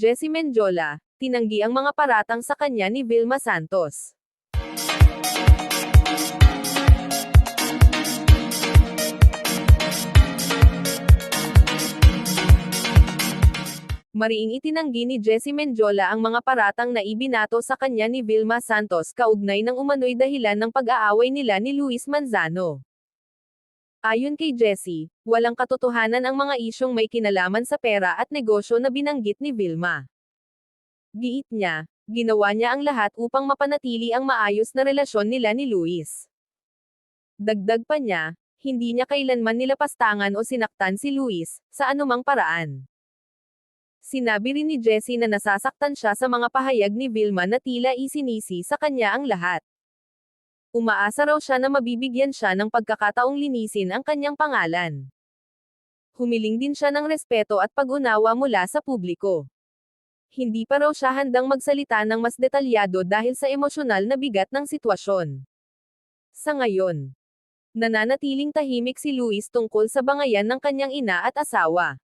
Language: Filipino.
Jessie Mendiola, tinanggi ang mga paratang sa kanya ni Vilma Santos. Mariing itinanggi ni Jessie Mendiola ang mga paratang na ibinato sa kanya ni Vilma Santos kaugnay ng umano'y dahilan ng pag-aaway nila ni Luis Manzano. Ayon kay Jessie, walang katotohanan ang mga isyong may kinalaman sa pera at negosyo na binanggit ni Vilma. Giit niya, ginawa niya ang lahat upang mapanatili ang maayos na relasyon nila ni Luis. Dagdag pa niya, hindi niya kailanman nilapastangan o sinaktan si Luis, sa anumang paraan. Sinabi rin ni Jessie na nasasaktan siya sa mga pahayag ni Vilma na tila isinisi sa kanya ang lahat. Umaasa raw siya na mabibigyan siya ng pagkakataong linisin ang kanyang pangalan. Humiling din siya ng respeto at pag-unawa mula sa publiko. Hindi pa raw siya handang magsalita ng mas detalyado dahil sa emosyonal na bigat ng sitwasyon. Sa ngayon, nananatiling tahimik si Luis tungkol sa bangayan ng kanyang ina at asawa.